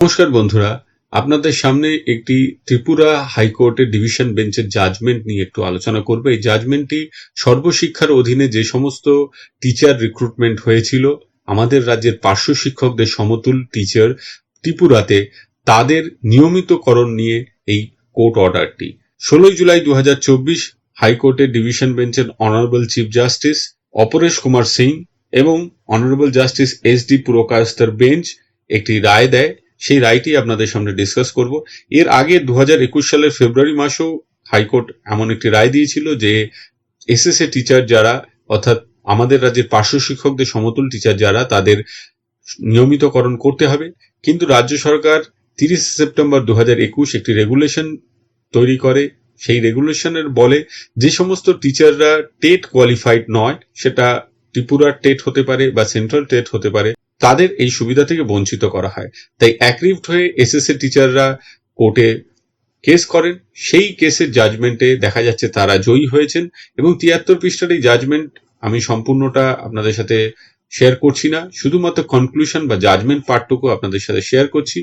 নমস্কার বন্ধুরা, আপনাদের সামনে একটি ত্রিপুরা হাইকোর্টের ডিভিশন বেঞ্চের জাজমেন্ট নিয়ে একটু আলোচনা করব। এই জাজমেন্টটি সর্বশিক্ষার অধীনে যে সমস্ত টিচার রিক্রুটমেন্ট হয়েছিল, আমাদের রাজ্যের পার্শ্ব শিক্ষকদের সমতুল টিচার ত্রিপুরাতে তাদের নিয়মিতকরণ নিয়ে এই কোর্ট অর্ডারটি ষোলোই জুলাই দু হাজার চব্বিশ হাইকোর্টের ডিভিশন বেঞ্চের honourable chief justice Aparesh Kumar Singh এবং অনারেবল জাস্টিস এস ডি পুরকায়স্তর বেঞ্চ একটি রায় দেয়। সেই রায়টি আপনাদের সামনে ডিসকাস করব। এর আগে দু সালের ফেব্রুয়ারি মাসেও হাইকোর্ট এমন একটি রায় দিয়েছিল যে এসএসএ টিচার যারা, অর্থাৎ আমাদের রাজ্যের পার্শ্ব শিক্ষকদের সমতুল টিচার যারা, তাদের নিয়মিতকরণ করতে হবে। কিন্তু রাজ্য সরকার তিরিশ সেপ্টেম্বর দু একুশ একটি রেগুলেশন তৈরি করে। সেই রেগুলেশনের বলে যে সমস্ত টিচাররা টেট কোয়ালিফাইড নয়, সেটা ত্রিপুরার টেট হতে পারে বা সেন্ট্রাল টেট হতে পারে। তাদের এই সুবিধা থেকে বঞ্চিত করা হয়। তাই অ্যাক্রিভড হয়ে এসএসএ টিচাররা কোর্টে কেস করেন। সেই কেসের জাজমেন্টে দেখা যাচ্ছে তারা জয়ী হয়েছেন এবং তিয়াত্তর পৃষ্ঠার এই জাজমেন্ট আমি সম্পূর্ণটা আপনাদের সাথে শেয়ার করছি না। শুধুমাত্র কনক্লুশন বা জাজমেন্ট পার্টটুকু আপনাদের সাথে শেয়ার করছি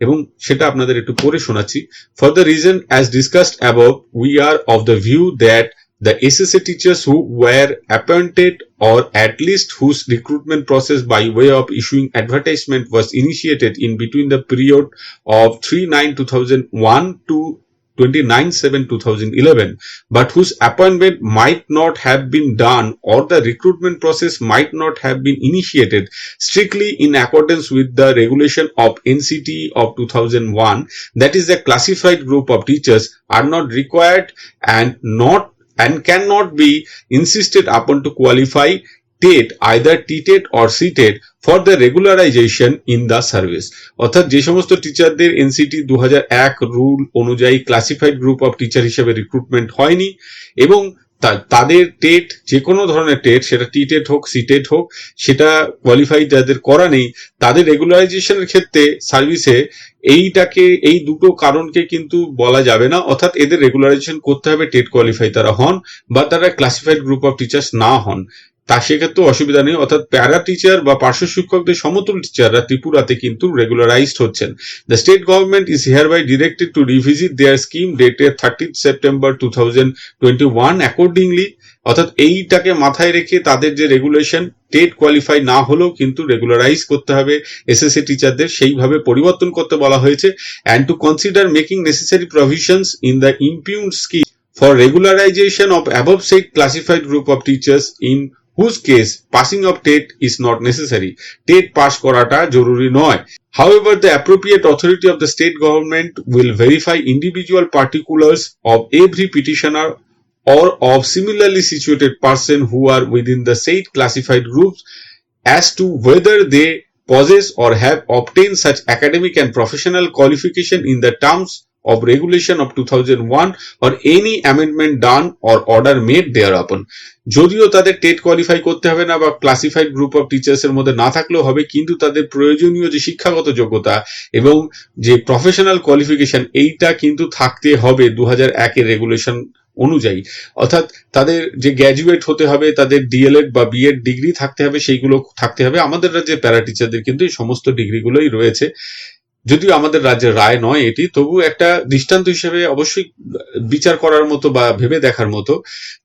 এবং সেটা আপনাদের একটু পড়ে শোনাচ্ছি। For the reason as discussed above we are of the view that The SSA teachers who were appointed or at least whose recruitment process by way of issuing advertisement was initiated in between the period of 3-9-2001 to 29-7-2011 but whose appointment might not have been done or the recruitment process might not have been initiated strictly in accordance with the regulation of NCT of 2001 that is the classified group of teachers are not required and not and cannot be insisted upon to qualify TET either TTET or CTET for the regularization in the service অর্থাৎ যে সমস্ত টিচারদের NCT দু rule অনুযায়ী classified group of teacher হিসেবে recruitment হয়নি এবং তাদের টেট যে কোনো ধরনের টেট, সেটা টি টেট হোক সি টেট হোক, সেটা কোয়ালিফাই যাদের করা নেই, তাদের রেগুলারাইজেশনের ক্ষেত্রে সার্ভিসে এইটাকে, এই দুটো কারণকে কিন্তু বলা যাবে না। অর্থাৎ এদের রেগুলারাইজেশন করতে হবে টেট কোয়ালিফাই তারা হন, বা তারা ক্লাসিফাইড গ্রুপ অফ টিচার্স না হন। তা সেক্ষেত্রে অসুবিধা নেই। অর্থাৎ প্যারা টিচার বা পার্শ্ব শিক্ষকদের সমতুল টিচাররা ত্রিপুরাতে কিন্তু রেগুলারাইজড হচ্ছেন। The state government is hereby directed to revisit their scheme dated 30th September 2021 accordingly অর্থাৎ এইটাকে মাথায় রেখে তাদের যে রেগুলেশন টেট কোয়ালিফাই না হলেও কিন্তু রেগুলারাইজ করতে হবে। এসএসসি টিচারদের সেইভাবে পরিবর্তন করতে বলা হয়েছে। And to consider making necessary provisions in the impugned scheme for regularisation of above set classified group of teachers in whose case passing of TET is not necessary TET pass করাটা জরুরি নয় However, the appropriate authority of the state government will verify individual particulars of every petitioner or of similarly situated person who are within the said classified groups as to whether they possess or have obtained such academic and professional qualification in the terms of regulation of 2001 or any amendment done or order made thereupon. যদিও তাদের TET qualify করতে হবে না বা classified group of teachers এর মধ্যে না থাকলেও হবে, কিন্তু তাদের প্রয়োজনীয় যে শিক্ষাগত যোগ্যতা এবং যে প্রফেশনাল কোয়ালিফিকেশন এইটা কিন্তু থাকতে হবে দু হাজার একের রেগুলেশন অনুযায়ী। অর্থাৎ তাদের যে গ্র্যাজুয়েট হতে হবে, তাদের ডিএলএড বা বিএড ডিগ্রি থাকতে হবে, সেইগুলো থাকতে হবে। আমাদের রাজ্যের প্যারা টিচারদের কিন্তু এই সমস্ত ডিগ্রিগুলোই রয়েছে। যদিও আমাদের রাজ্যের রায় নয় এটি, তবু একটা দৃষ্টান্ত হিসেবে অবশ্যই বিচার করার মতো বা ভেবে দেখার মতো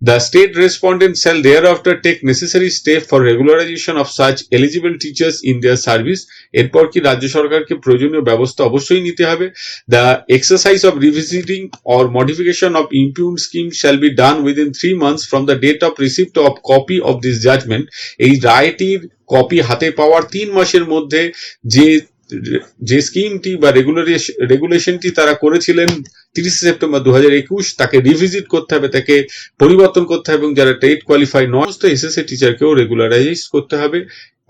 the state respondent shall thereafter take necessary step for regularisation of such eligible teachers in their service এরপর কি রাজ্য সরকারকে প্রয়োজনীয় ব্যবস্থা অবশ্যই নিতে হবে? The exercise of revisiting or modification of impugned scheme shall be done within three months from the date of receipt of copy of this judgment এই রায়টির কপি হাতে পাওয়ার তিন মাসের মধ্যে যে যে স্কিমটি বা রেগুলেশনটি তারা করেছিলেন তিরিশে সেপ্টেম্বর দু একুশ, তাকে রিভিজিট করতে হবে, তাকে পরিবর্তন করতে হবে এবং যারা টেট কোয়ালিফাই নয়, সমস্ত এসএসএ টিচারকেও রেগুলারাইজ করতে হবে।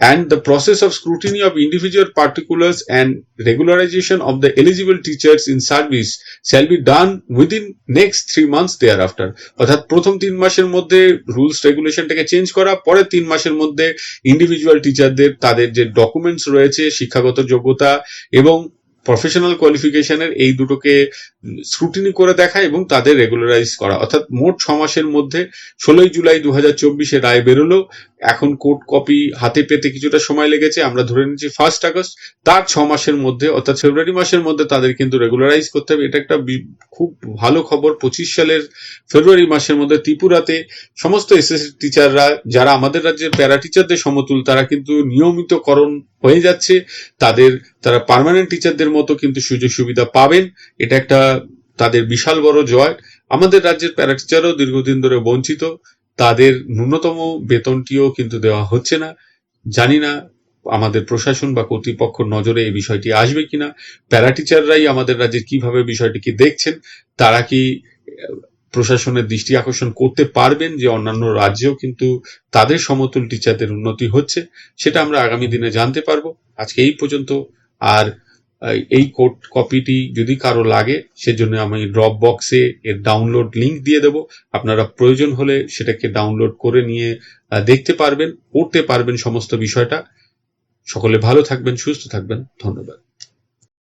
And the process of scrutiny of individual particulars and regularization of the eligible teachers in service shall be done within next three months thereafter অর্থাৎ প্রথম তিন মাসের মধ্যে রুলস রেগুলেশনটাকে চেঞ্জ করা পরে তিন মাসের মধ্যে ইন্ডিভিজুয়াল টিচারদের তাদের যে ডকুমেন্টস রয়েছে শিক্ষাগত যোগ্যতা এবং প্রফেশনাল কোয়ালিফিকেশনের এই দুটোকে স্ক্রুটিনি করে দেখা এবং তাদের রেগুলারাইজ করা। অর্থাৎ মোট ছ মাসের মধ্যে ষোলোই জুলাই দু হাজার চব্বিশে রায় বেরোলো। এখন কোড কপি হাতে পেতে কিছুটা সময় লেগেছে। আমরা ধরে নিচ্ছি ফার্স্ট আগস্ট। তার ছ মাসের মধ্যে, অর্থাৎ ফেব্রুয়ারি মাসের মধ্যে তাদের কিন্তু রেগুলারাইজ করতে হবে। এটা একটা খুব ভালো খবর। পঁচিশ সালের ফেব্রুয়ারি মাসের মধ্যে ত্রিপুরাতে সমস্ত এসএসসি টিচাররা যারা আমাদের রাজ্যের প্যারা টিচারদের সমতুল, তারা কিন্তু নিয়মিতকরণ হয়ে যাচ্ছে। তাদের, তারা পার্মানেন্ট টিচারদের মতো কিন্তু সুযোগ সুবিধা পাবেন। এটা একটা তাদের বিশাল বড় জয়। আমাদের রাজ্যের প্যারা টিচারও দীর্ঘদিন ধরে বঞ্চিত। তাদের ন্যূনতম বেতনটিও কিন্তু দেওয়া হচ্ছে না। জানি না আমাদের প্রশাসন বা কর্তৃপক্ষ নজরে এই বিষয়টি আসবে কিনা। প্যারা টিচাররাই আমাদের রাজ্যে কীভাবে বিষয়টিকে দেখছেন, তারা কি প্রশাসনের দৃষ্টি আকর্ষণ করতে পারবেন যে অন্যান্য রাজ্যেও কিন্তু তাদের সমতুল টিচারদের উন্নতি হচ্ছে, সেটা আমরা আগামী দিনে জানতে পারব। আজকে এই পর্যন্ত, আর, এই কোড কপিটি যদি কারও লাগে, সেজন্য আমি ড্রপ বক্সে এর ডাউনলোড লিংক দিয়ে দেব। আপনারা প্রয়োজন হলে সেটাকে ডাউনলোড করে নিয়ে দেখতে পারবেন, পড়তে পারবেন সমস্ত বিষয়টা। সকলে ভালো থাকবেন, সুস্থ থাকবেন, ধন্যবাদ।